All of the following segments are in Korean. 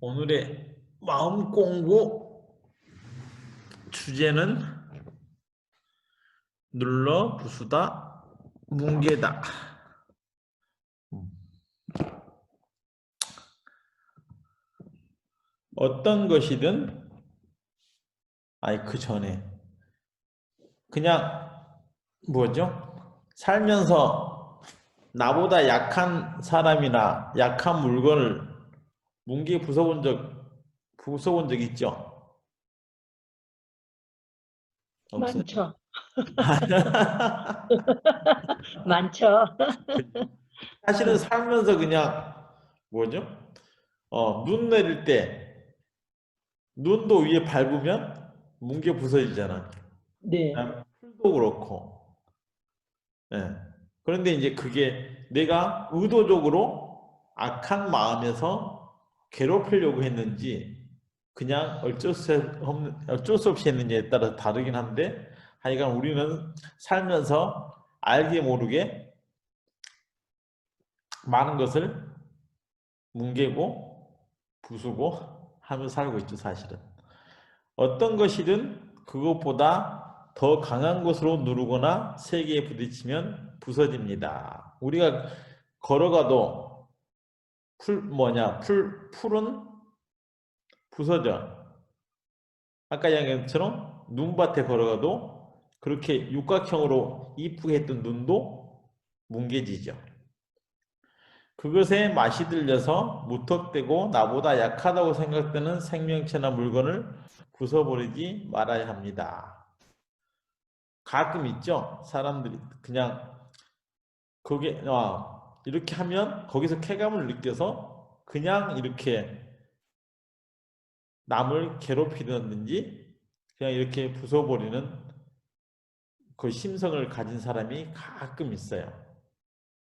오늘의 마음 공부 주제는 눌러 부수다 뭉개다 어떤 것이든 아니 그 전에 그냥 뭐죠? 살면서 나보다 약한 사람이나 약한 물건을 뭉개 부숴본 적 부숴본 적 있죠? 없어요? 많죠. 많죠. 사실은 살면서 그냥 뭐죠? 어, 눈 내릴 때 눈도 위에 밟으면 뭉개 부서지잖아. 네. 풀도 그렇고. 예. 그런데 이제 그게 내가 의도적으로 악한 마음에서 괴롭히려고 했는지 그냥 어쩔 수 없는 어쩔 수 없이 했는지에 따라 다르긴 한데 하여간 우리는 살면서 알게 모르게 많은 것을 뭉개고 부수고 하며 살고 있죠, 사실은. 어떤 것이든 그것보다 더 강한 것으로 누르거나 세게에 부딪히면 부서집니다. 우리가 걸어가도 풀 뭐냐 풀 풀은 부서져. 아까 이야기처럼 눈밭에 걸어가도 그렇게 육각형으로 이쁘게 했던 눈도 뭉개지죠. 그것에 맛이 들려서 무턱대고 나보다 약하다고 생각되는 생명체나 물건을 부숴버리지 말아야 합니다. 가끔 있죠. 사람들이 그냥 거기 아, 이렇게 하면 거기서 쾌감을 느껴서 그냥 이렇게 남을 괴롭히든지 그냥 이렇게 부숴버리는 그 심성을 가진 사람이 가끔 있어요.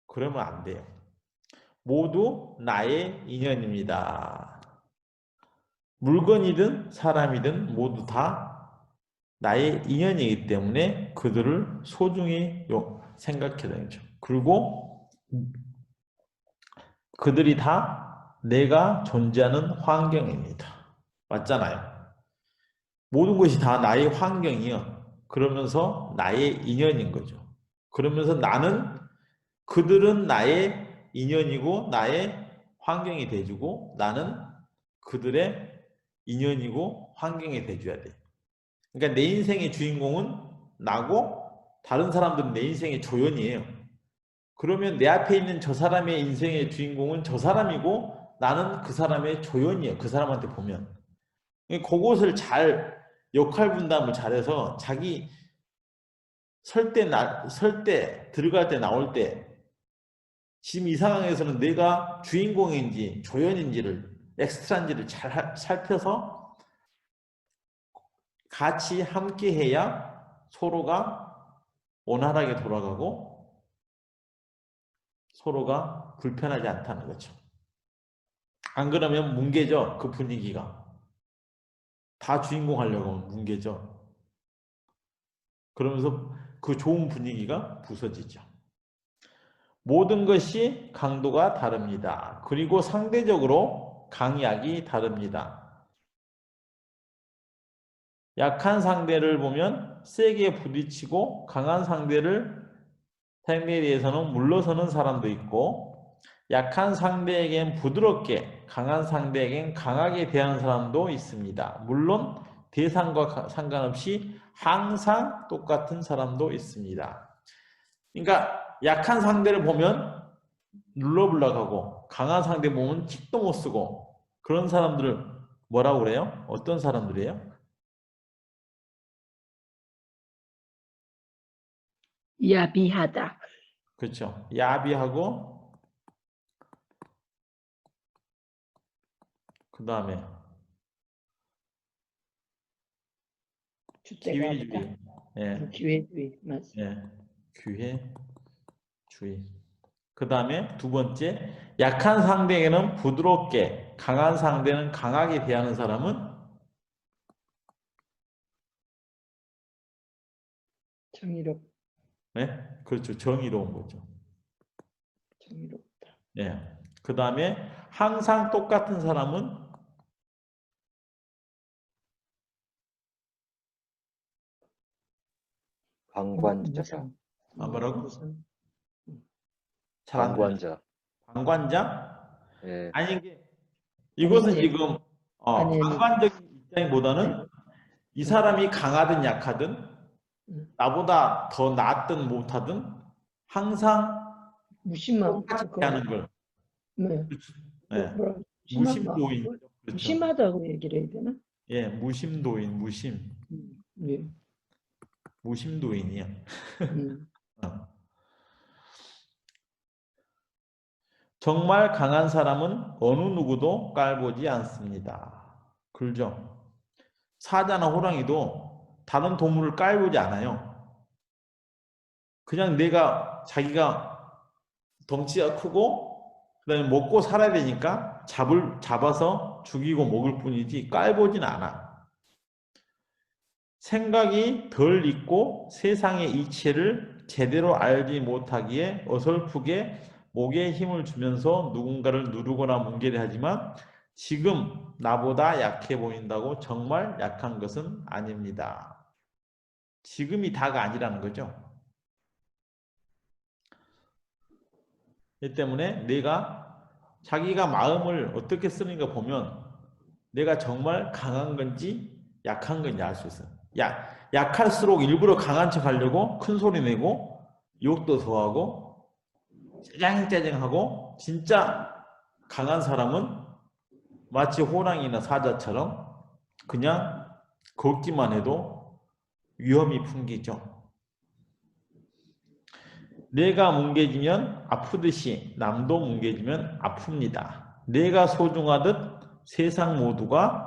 그러면 안 돼요. 모두 나의 인연입니다. 물건이든 사람이든 모두 다 나의 인연이기 때문에 그들을 소중히 요- 생각해야 되죠. 그리고 그들이 다 내가 존재하는 환경입니다. 맞잖아요. 모든 것이 다 나의 환경이요. 그러면서 나의 인연인 거죠. 그러면서 나는 그들은 나의 인연이고 나의 환경이 돼주고 나는 그들의 인연이고 환경이 돼줘야 돼. 그러니까 내 인생의 주인공은 나고 다른 사람들은 내 인생의 조연이에요. 그러면 내 앞에 있는 저 사람의 인생의 주인공은 저 사람이고 나는 그 사람의 조연이에요. 그 사람한테 보면. 그것을 잘 역할 분담을 잘해서 자기 설 때, 설 때, 들어갈 때, 나올 때 지금 이 상황에서는 내가 주인공인지 조연인지를 엑스트라인지를 잘 하- 살펴서 같이 함께 해야 서로가 원활하게 돌아가고 서로가 불편하지 않다는 거죠. 안 그러면 뭉개져 그 분위기가. 다 주인공 하려고 하면 뭉개져. 그러면서 그 좋은 분위기가 부서지죠. 모든 것이 강도가 다릅니다. 그리고 상대적으로 강약이 다릅니다. 약한 상대를 보면 세게 부딪히고 강한 상대를 상대에 대해서는 물러서는 사람도 있고 약한 상대에겐 부드럽게 강한 상대에겐 강하게 대하는 사람도 있습니다. 물론 대상과 가- 상관없이 항상 똑같은 사람도 있습니다. 그러니까 약한 상대를 보면 눌러불락하고 강한 상대 보면 틱도 못 쓰고 그런 사람들을 뭐라고 그래요? 어떤 사람들이에요? 야비하다. 그렇죠. 야비하고 그 다음에 기회주의. 예, 기회주의. 맞아. 예, 기회주의. 그 다음에 두 번째, 약한 상대에게는 부드럽게, 강한 상대는 강하게 대하는 사람은 정의롭, 네? 그렇죠. 정의로운 거죠. 정의롭다. 예. 네. 그 다음에 항상 똑같은 사람은 방관자. 아, 뭐라고? 방관자. 방관자? 예. 아니 이게 이것은 아니, 지금 어, 방관적인 입장보다는 이 사람이 강하든 약하든 나보다 더 낫든 못하든 항상 그거. 하는 걸 네. 네. 뭐라 무심하다. 무심도인 그렇죠. 무심하다고 얘기를 해야 되나? 예 무심도인 무심 음, 네. 무심도인이요 음. 어. 정말 강한 사람은 어느 누구도 깔보지 않습니다. 그죠? 사자나 호랑이도 다른 동물을 깔보지 않아요. 그냥 내가 자기가 덩치가 크고 그다음에 먹고 살아야 되니까 잡을 잡아서 죽이고 먹을 뿐이지 깔보진 않아. 생각이 덜 있고 세상의 이치를 제대로 알지 못하기에 어설프게 목에 힘을 주면서 누군가를 누르거나 뭉개려 하지만 지금 나보다 약해 보인다고 정말 약한 것은 아닙니다. 지금이 다가 아니라는 거죠. 이 때문에 내가 자기가 마음을 어떻게 쓰는가 보면 내가 정말 강한 건지 약한 건지 알 수 있어요. 약, 약할수록 일부러 강한 척 하려고 큰 소리 내고 욕도 더하고 짜장짜장하고 진짜 강한 사람은 마치 호랑이나 사자처럼 그냥 걷기만 해도 위험이 풍기죠. 내가 뭉개지면 아프듯이 남도 뭉개지면 아픕니다. 내가 소중하듯 세상 모두가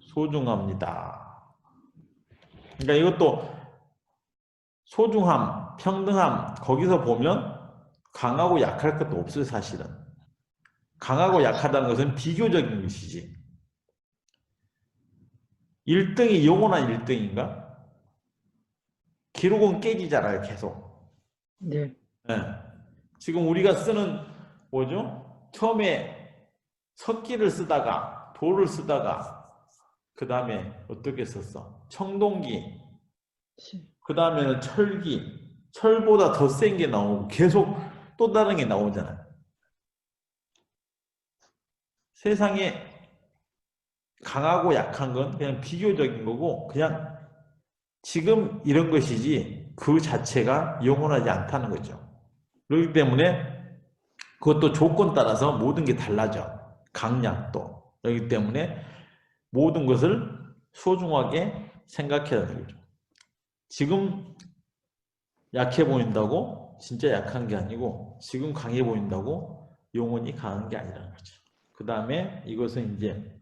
소중합니다. 그러니까 이것도 소중함, 평등함 거기서 보면 강하고 약할 것도 없어요, 사실은. 강하고 약하다는 것은 비교적인 것이지. 1등이 영원한 1등인가? 기록은 깨지잖아요, 계속. 네. 예. 지금 우리가 쓰는 뭐죠? 처음에 석기를 쓰다가 돌을 쓰다가 그 다음에 어떻게 썼어? 청동기, 시- 그 다음에는 철기, 철보다 더 센 게 나오고 계속 또 다른 게 나오잖아요. 세상에 강하고 약한 건 그냥 비교적인 거고 그냥 지금 이런 것이지 그 자체가 영원하지 않다는 거죠. 그렇기 때문에 그것도 조건 따라서 모든 게 달라져. 강약도. 그렇기 때문에 모든 것을 소중하게 생각해야 되는 거죠. 지금 약해 보인다고 진짜 약한 게 아니고 지금 강해 보인다고 영원히 강한 게 아니라는 거죠. 그 다음에 이것은 이제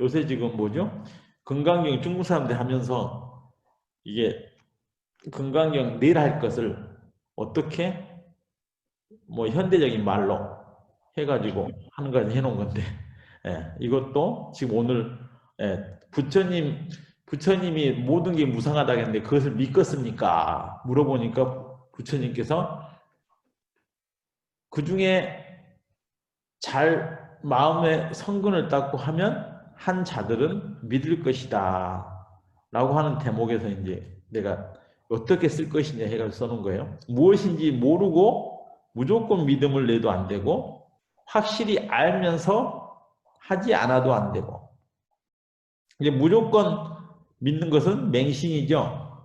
요새 지금 뭐죠? 건강경 중국 사람들 하면서 이게 건강경 내일 할 것을 어떻게 뭐 현대적인 말로 해가지고 하는 걸 해놓은 건데 예, 이것도 지금 오늘 예, 부처님 부처님이 모든 게 무상하다 했는데 그것을 믿겠습니까? 물어보니까 부처님께서 그 중에 잘 마음의 성근을 닦고 하면 한 자들은 믿을 것이다. 라고 하는 대목에서 이제 내가 어떻게 쓸 것이냐 해가지고 써놓은 거예요. 무엇인지 모르고 무조건 믿음을 내도 안 되고 확실히 알면서 하지 않아도 안 되고 이제 무조건 믿는 것은 맹신이죠.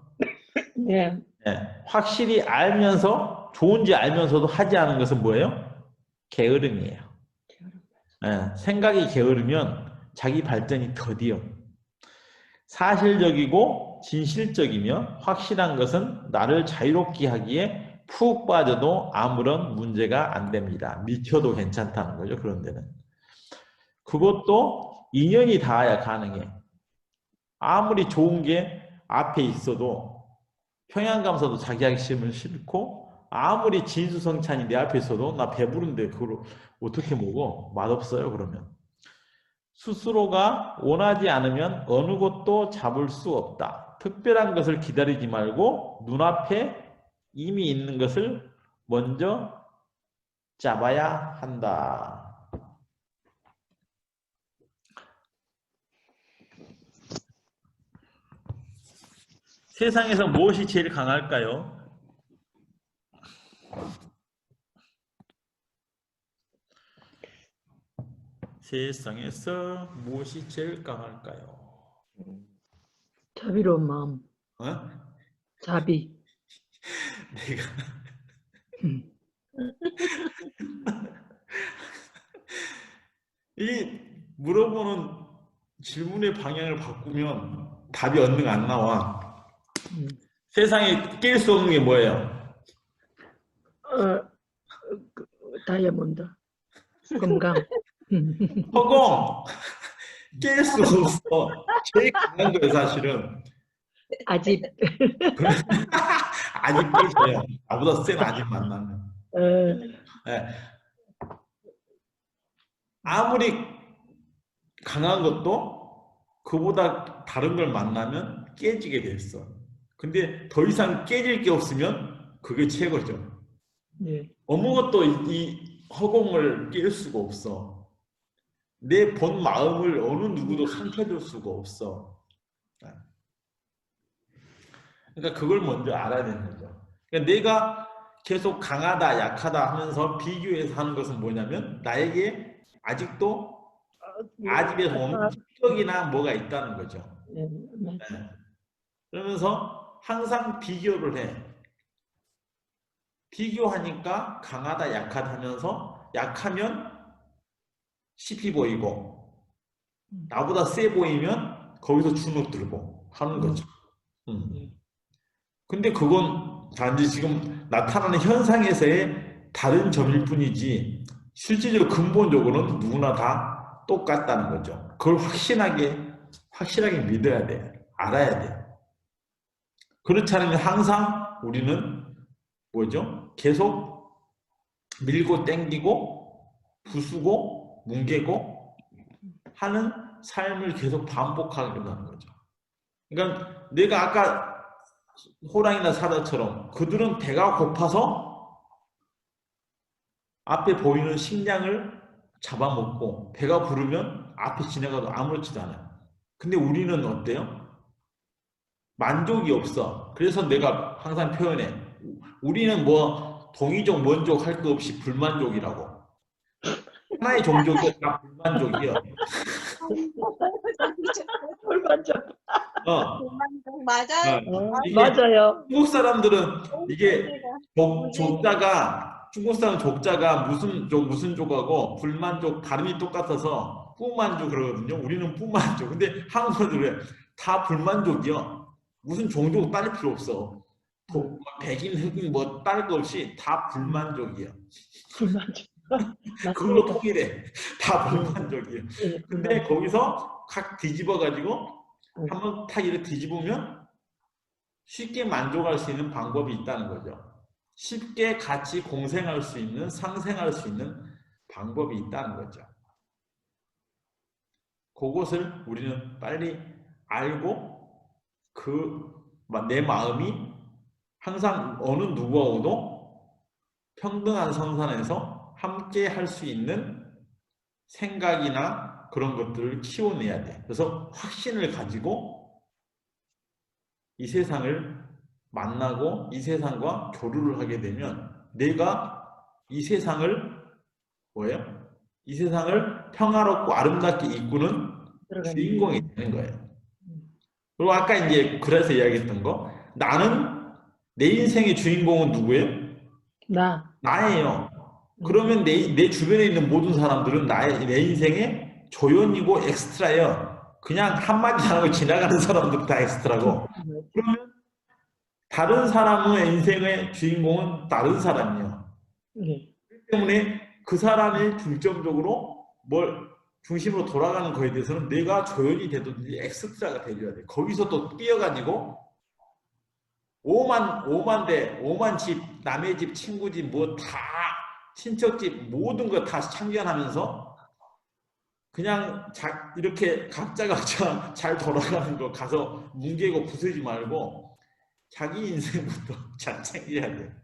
네. 예, 확실히 알면서 좋은지 알면서도 하지 않은 것은 뭐예요? 게으름이에요. 예, 생각이 게으르면 자기 발전이 더디요. 사실적이고 진실적이며 확실한 것은 나를 자유롭게 하기에 푹 빠져도 아무런 문제가 안 됩니다. 미쳐도 괜찮다는 거죠. 그런 데는. 그것도 인연이 닿아야 가능해. 아무리 좋은 게 앞에 있어도 평양감사도 자기 하기 싫으면 싫고 아무리 진수성찬이 내 앞에 있어도 나 배부른데 그걸 어떻게 먹어? 맛없어요 그러면. 스스로가 원하지 않으면 어느 것도 잡을 수 없다. 특별한 것을 기다리지 말고 눈앞에 이미 있는 것을 먼저 잡아야 한다. 세상에서 무엇이 제일 강할까요? 세상에서 무엇이 제일 강할까요? 자비로운 마음, 어? 자비. 내가 음. 이 물어보는 질문의 방향을 바꾸면 답이 언능 안 나와. 음. 세상에 깰 수 없는 게 뭐예요? 어, 그, 다이아몬드, 건강. 음. 허공 깰 수 없어. 제일 강한 거예요, 사실은. 아집, 아직 깨져요. 나보다 센 아직 만나면. 어, 예. 아무리 강한 것도 그보다 다른 걸 만나면 깨지게 됐어. 근데 더 이상 깨질 게 없으면 그게 최고죠. 네, 아무것도 이, 이 허공을 깰 수가 없어. 내 본 마음을 어느 누구도 상처줄 수가 없어. 네. 그러니까 그걸 먼저 알아야 되는 거죠. 그러니까 내가 계속 강하다, 약하다 하면서 비교해서 하는 것은 뭐냐면 나에게 아직도 아집에서 오는 적이나 뭐가 있다는 거죠. 네, 네. 네. 그러면서 항상 비교를 해. 비교하니까 강하다, 약하다 하면서 약하면 쉽이 보이고 나보다 세 보이면 거기서 주눅 들고 하는 거죠. 음. 근데 그건 단지 지금 나타나는 현상에서의 다른 점일 뿐이지 실질적으로 근본적으로는 누구나 다 똑같다는 거죠. 그걸 확신하게 확실하게 믿어야 돼. 알아야 돼. 그렇지 않으면 항상 우리는 뭐죠? 계속 밀고 땡기고 부수고 뭉개고 하는 삶을 계속 반복하게 된다는 거죠. 그러니까 내가 아까 호랑이나 사자처럼 그들은 배가 고파서 앞에 보이는 식량을 잡아먹고 배가 부르면 앞에 지나가도 아무렇지도 않아요. 근데 우리는 어때요? 만족이 없어. 그래서 내가 항상 표현해. 우리는 뭐 동이족, 먼족 할거 없이 불만족이라고. 하나의 종족이 다 불만족이야. 맞아. 어, 맞아요. 어. 어, 맞아요. 중국 사람들은 이게 족, 족자가 중국 사람 족자가 무슨 족 무슨 족하고 불만족 발음이 똑같아서 뿌만족 그러거든요. 우리는 뿌만족. 근데 한국어도 그래. 다 불만족이요. 무슨 종족 따를 필요 없어. 도- 뭐 백인 흑인 뭐 따를 거 없이 다 불만족이야. 맞아. 그걸로 통일해. 다 불만족이야. 네, 근데 거기서 각 뒤집어 가지고 음. 한번 탁 이렇게 뒤집으면 쉽게 만족할 수 있는 방법이 있다는 거죠. 쉽게 같이 공생할 수 있는 상생할 수 있는 방법이 있다는 거죠. 그것을 우리는 빨리 알고 그 내 마음이 항상 어느 누구하고도 평등한 선상에서 함께 할 수 있는 생각이나 그런 것들을 키워내야 돼. 그래서 확신을 가지고 이 세상을 만나고 이 세상과 교류를 하게 되면 내가 이 세상을 뭐예요? 이 세상을 평화롭고 아름답게 이끄는 주인공이 되는 거예요. 그리고 아까 이제 그래서 이야기했던 거 나는 내 인생의 주인공은 누구예요? 나. 나예요. 그러면 내, 내 주변에 있는 모든 사람들은 나의 내 인생의 조연이고 엑스트라예요. 그냥 한마디 안 하고 지나가는 사람들은 다 엑스트라고. 그러면 다른 사람의 인생의 주인공은 다른 사람이에요. 네. 그렇기 때문에 그 사람이 중점적으로 뭘 중심으로 돌아가는 거에 대해서는 내가 조연이 되든지 엑스트라가 되줘야 돼. 거기서 또 뛰어가지고 5만 5만 대 5만 집 남의 집 친구 집 뭐 다 친척 집 모든 거다 참견하면서 그냥 자, 이렇게 각자가 자- 잘 돌아가는 거 가서 뭉개고 부수지 말고 자기 인생부터 잘 챙겨야 돼.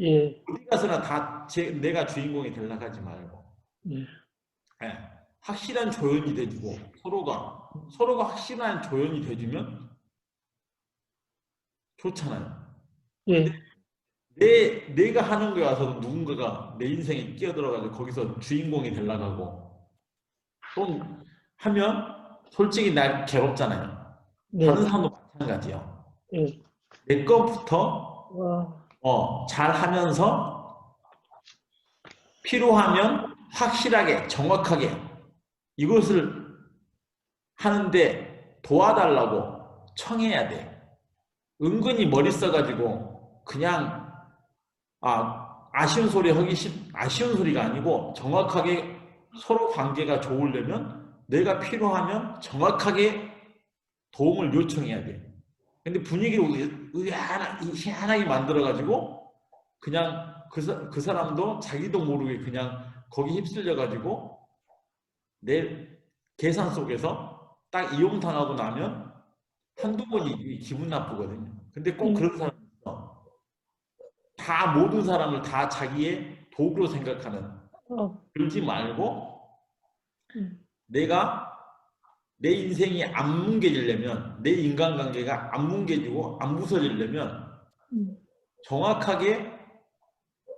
예. 어디 가서나 다 제, 내가 주인공이 되려고 하지 말고 네. 예, 확실한 조연이 돼주고 서로가 서로가 확실한 조연이 돼주면 좋잖아요. 예, 내 내가 하는 거에 와서 누군가가 내 인생에 끼어들어가지고 거기서 주인공이 되려고 하고 또 하면 솔직히 날 괴롭잖아요. 네, 다른 사람도 마찬가지요. 예. 내 것부터 와, 어, 잘 하면서 필요하면 확실하게 정확하게 이것을 하는데 도와달라고 청해야 돼. 은근히 머리 써가지고 그냥 아 아쉬운 소리 하기 싫 아쉬운 소리가 아니고 정확하게 서로 관계가 좋으려면 내가 필요하면 정확하게 도움을 요청해야 돼. 근데 분위기를 의- 의아하, 희한하게 만들어가지고 그냥 그, 사- 그 사람도 자기도 모르게 그냥 거기 휩쓸려가지고 내 계산 속에서 딱 이용당하고 나면 한두 번이 기분 나쁘거든요. 근데 꼭 음. 그런 있어. 다 모든 사람을 다 자기의 도구로 생각하는 어, 그러지 말고 음. 내가 내 인생이 안 뭉개지려면 내 인간관계가 안 뭉개지고 안 부서지려면 음. 정확하게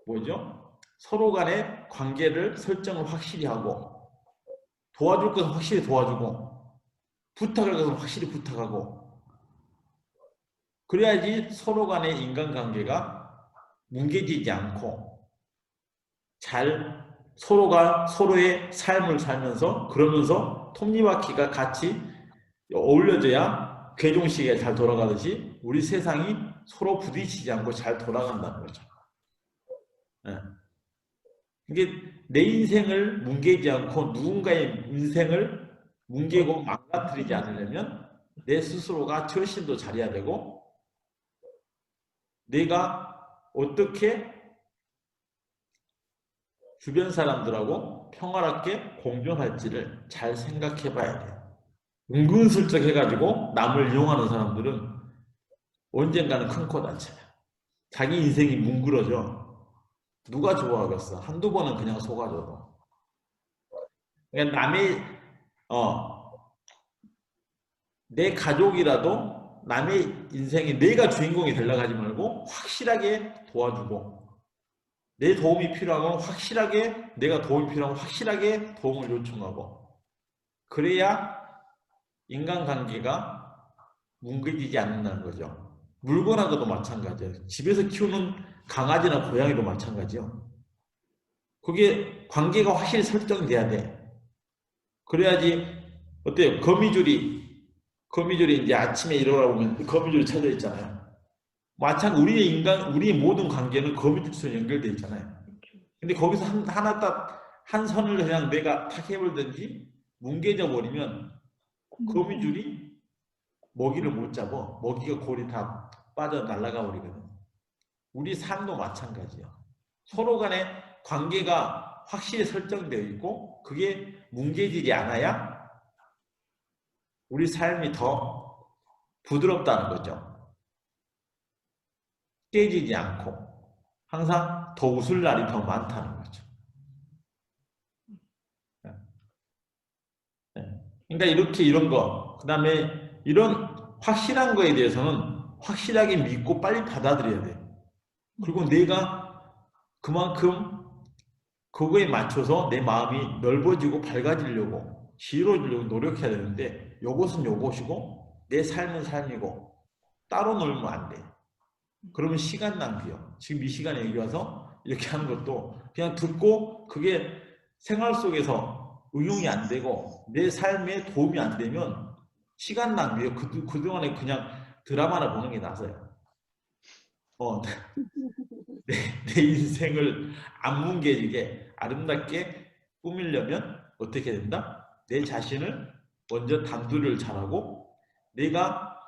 뭐죠? 서로 간의 관계를 설정을 확실히 하고 도와줄 것은 확실히 도와주고 부탁할 것은 확실히 부탁하고 그래야지 서로 간의 인간관계가 뭉개지지 않고 잘 서로가 서로의 삶을 살면서 그러면서 톱니바퀴가 같이 어울려져야 괴종시계가 잘 돌아가듯이 우리 세상이 서로 부딪히지 않고 잘 돌아간다는 거죠. 예. 이게 내 인생을 뭉개지 않고 누군가의 인생을 뭉개고 망가뜨리지 않으려면 내 스스로가 더 잘해야 되고 내가 어떻게 주변 사람들하고 평화롭게 공존할지를 잘 생각해 봐야 돼요. 은근슬쩍 해가지고 남을 이용하는 사람들은 언젠가는 큰 코 다쳐요. 자기 인생이 뭉그러져. 누가 좋아하겠어? 한두 번은 그냥 속아줘도. 그러니까 남의, 어, 내 가족이라도 남의 인생에 내가 주인공이 되려고 하지 말고 확실하게 도와주고 내 도움이 필요하면 확실하게 내가 도움이 필요하면 확실하게 도움을 요청하고 그래야 인간관계가 뭉개지지 않는다는 거죠. 물건하고도 마찬가지예요. 집에서 키우는 강아지나 고양이도 마찬가지요. 그게 관계가 확실히 설정돼야 돼. 그래야지 어때요? 거미줄이 거미줄이 이제 아침에 일어나 보면 거미줄이 쳐져 있잖아요. 마찬 우리의 인간 우리의 모든 관계는 거미줄처럼 연결돼 있잖아요. 근데 거기서 한, 하나 딱 한 선을 그냥 내가 탁 해버리든지 뭉개져 버리면 거미줄이 먹이를 못 잡아. 먹이가 골이 다 빠져 날아가 버리거든. 우리 삶도 마찬가지야. 서로 간의 관계가 확실히 설정되어 있고 그게 뭉개지지 않아야 우리 삶이 더 부드럽다는 거죠. 깨지지 않고 항상 더 웃을 날이 더 많다는 거죠. 네. 그러니까 이렇게 이런 거, 그 다음에 이런 확실한 거에 대해서는 확실하게 믿고 빨리 받아들여야 돼. 그리고 내가 그만큼 그거에 맞춰서 내 마음이 넓어지고 밝아지려고 지혜로워지려고 노력해야 되는데 요것은 요것이고 내 삶은 삶이고 따로 놀면 안 돼. 그러면 시간 낭비요. 지금 이 시간에 여기 와서 이렇게 하는 것도 그냥 듣고 그게 생활 속에서 응용이 안 되고 내 삶에 도움이 안 되면 시간 낭비요. 그, 그동안에 그냥 드라마나 보는 게 나서요. 어, 내, 내 인생을 안 뭉개지게 아름답게 꾸미려면 어떻게 된다? 내 자신을 먼저 단두를 잘하고 내가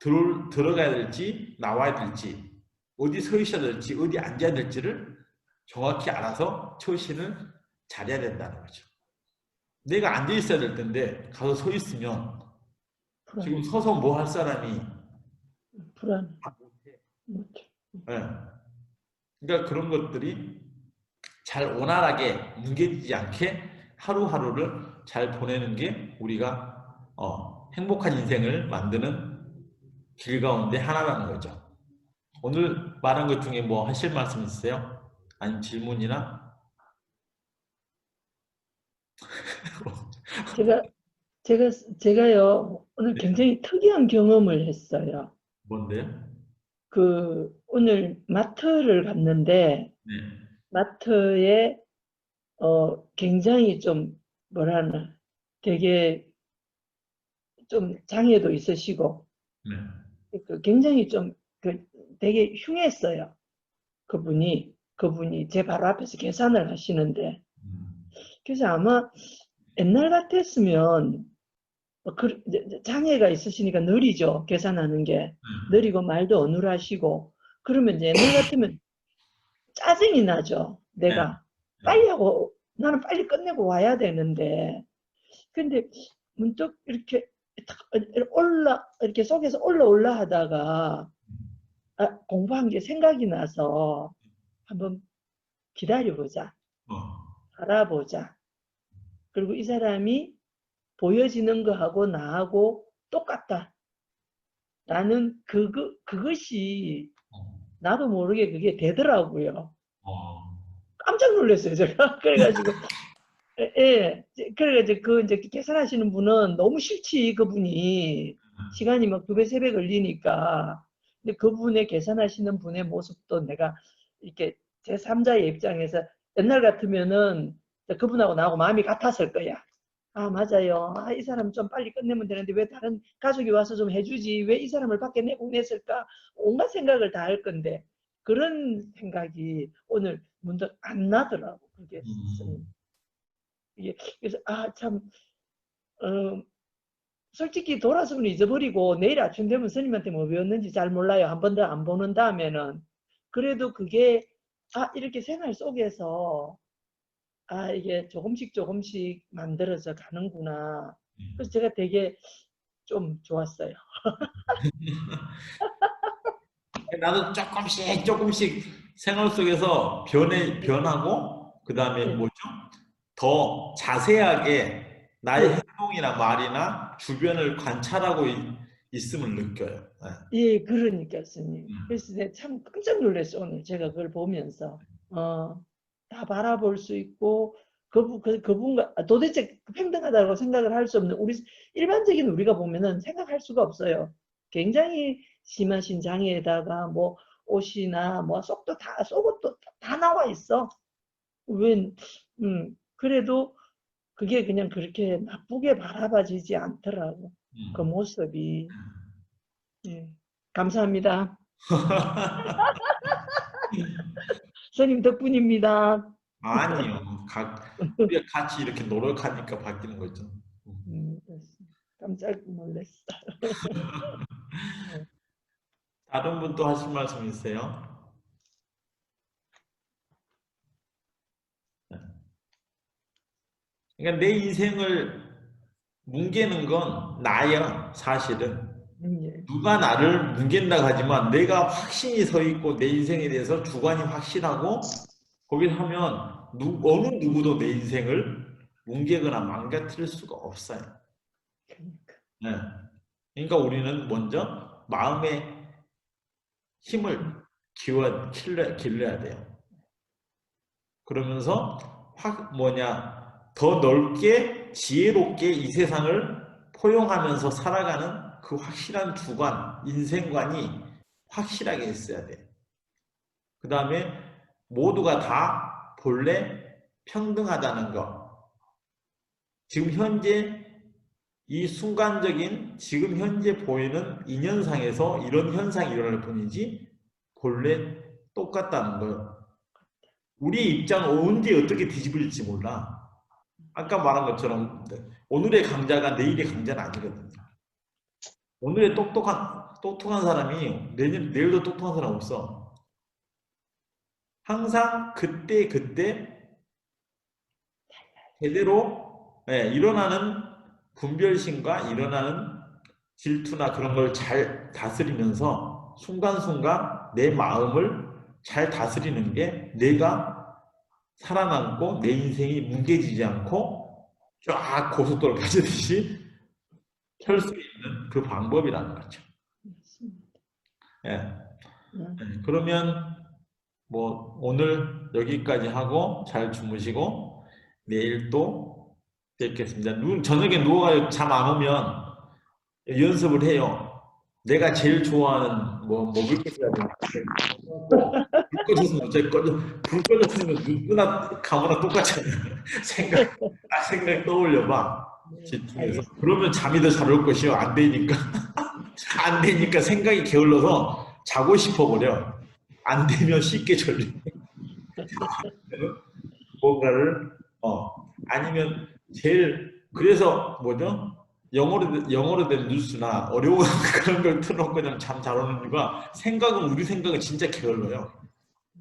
들, 들어가야 될지 나와야 될지 어디 서 있어야 될지 어디 앉아야 될지를 정확히 알아서 처신을 잘해야 된다는 거죠. 내가 앉아 있어야 될 텐데 가서 서 있으면 불안, 지금 서서 뭐 할 사람이 불안, 다 못해. 못해. 예. 그러니까 그런 것들이 잘 원활하게 뭉개지지 않게 하루하루를 잘 보내는 게 우리가 어, 행복한 인생을 만드는 길 가운데 하나라는 거죠. 오늘 말한 것 중에 뭐 하실 말씀 있으세요? 아니면 질문이나? 제가 제가 제가요 오늘 네. 굉장히 특이한 경험을 했어요. 뭔데요? 그 오늘 마트를 갔는데 네. 마트에 어 굉장히 좀 뭐라나 되게 좀 장애도 있으시고 네. 그 굉장히 좀 그 되게 흉했어요. 그분이 그분이 제 바로 앞에서 계산을 하시는데 음. 그래서 아마 옛날 같았으면 어, 그- 장애가 있으시니까 느리죠 계산하는 게 느리고 말도 어눌하시고 그러면 이제 옛날 같으면 짜증이 나죠 내가 빨리 하고 나는 빨리 끝내고 와야 되는데 근데 문득 이렇게 탁 올라 이렇게 속에서 올라 올라 하다가 아, 공부한 게 생각이 나서 한번 기다려보자 어. 알아보자 그리고 이 사람이 보여지는 거하고 나하고 똑같다 라는 그거, 그것이 어. 나도 모르게 그게 되더라고요. 어. 깜짝 놀랐어요, 제가. 그래가지고, 예, 예. 그래가지고 그 이제 계산하시는 분은 너무 싫지, 그분이. 시간이 막 두 배, 세 배 걸리니까. 근데 그분의 계산하시는 분의 모습도 내가 이렇게 제 3자의 입장에서 옛날 같으면은 그분하고 나하고 마음이 같았을 거야. 아, 맞아요. 아, 이 사람 좀 빨리 끝내면 되는데 왜 다른 가족이 와서 좀 해주지? 왜 이 사람을 밖에 내보냈을까? 온갖 생각을 다 할 건데 그런 생각이 오늘 문득 안 나더라고. 그게 음. 이게 그래서 아참 어, 솔직히 돌아서면 잊어버리고 내일 아침 되면 스님한테 뭐 배웠는지 잘 몰라요. 한 번 더 안 보는 다음에는 그래도 그게 아 이렇게 생활 속에서 아 이게 조금씩 조금씩 만들어져 가는구나. 그래서 제가 되게 좀 좋았어요. 나도 조금씩 조금씩 생활 속에서 변해 변하고 그 다음에 네. 뭐죠? 더 자세하게 나의 네. 행동이나 말이나 주변을 관찰하고 있, 있음을 느껴요. 네. 예, 그러니까 스님. 음. 그래서 내가 참 깜짝 놀랐어 오늘 제가 그걸 보면서 어, 다 바라볼 수 있고 그분 그, 그분과 아, 도대체 평등하다고 생각을 할 수 없는 우리 일반적인 우리가 보면은 생각할 수가 없어요. 굉장히 심하신 장애에다가 뭐 옷이나 뭐 속도 다 속옷도 다- 다 나와 있어. 웬 음, 그래도 그게 그냥 그렇게 나쁘게 바라봐지지 않더라고. 음. 그 모습이. 예. 감사합니다. 스님 덕분입니다. 아니요. 각, 우리가 같이 이렇게 노력하니까 바뀌는 거죠. 음. 깜짝 놀랐어. 다른 분 또 하실 말씀 있으세요? 네. 그러니까 내 인생을 뭉개는 건 나야, 사실은. 누가 나를 뭉갠다고 하지만 내가 확신이 서 있고 내 인생에 대해서 주관이 확실하고 거기서 하면 누, 어느 누구도 내 인생을 뭉개거나 망가뜨릴 수가 없어요. 그러니까. 네. 그러니까 우리는 먼저 마음의 힘을 기워 길러, 길러야 돼요. 그러면서 확 뭐냐 더 넓게 지혜롭게 이 세상을 포용하면서 살아가는 그 확실한 주관, 인생관이 확실하게 있어야 돼. 그 다음에 모두가 다 본래 평등하다는 것. 지금 현재 이 순간적인 지금 현재 보이는 인연상에서 이런 현상이 일어날 뿐이지 본래 똑같다는 것. 우리 입장은 언제 어떻게 뒤집을지 몰라. 아까 말한 것처럼 오늘의 강자가 내일의 강자는 아니거든요. 오늘의 똑똑한 똑똑한 사람이 내일 내일도 똑똑한 사람 없어. 항상 그때 그때 제대로 예, 일어나는 분별심과 일어나는 질투나 그런 걸 잘 다스리면서 순간순간 내 마음을 잘 다스리는 게 내가 살아남고 내 인생이 뭉개지지 않고 쫙 고속도로 가지듯이 펼 수 있는 그 방법이라는 거죠. 예. 음. 네, 그러면 뭐 오늘 여기까지 하고 잘 주무시고 내일 또 뵙겠습니다. 누, 저녁에 누워가 잠안 오면 연습을 해요. 내가 제일 좋아하는 뭐 먹을 것이라든지 불 꺼졌으면 어차피 꺼져 불 꺼졌으면 눈 뜨나 감으나 똑같잖아요. 생각 딱 생각 떠올려봐. 집중해서 알겠습니다. 그러면 잠이 더 잘 올 것이요 안 되니까 안 되니까 생각이 게을러서 자고 싶어 버려 안 되면 쉽게 졸려 뭔가를 어 아니면 제일 그래서 뭐죠 영어로 영어로 된 뉴스나 어려운 그런 걸 틀어놓고 그냥 잠 잘 오는 이유가 생각은 우리 생각은 진짜 게을러요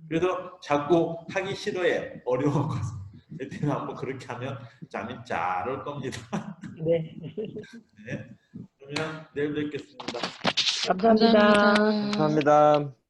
그래서 자꾸 하기 싫어해 어려운 거 그때는 한번 그렇게 하면 잠이 잘 올 겁니다. 네. 네. 그러면 내일 뵙겠습니다. 감사합니다. 감사합니다.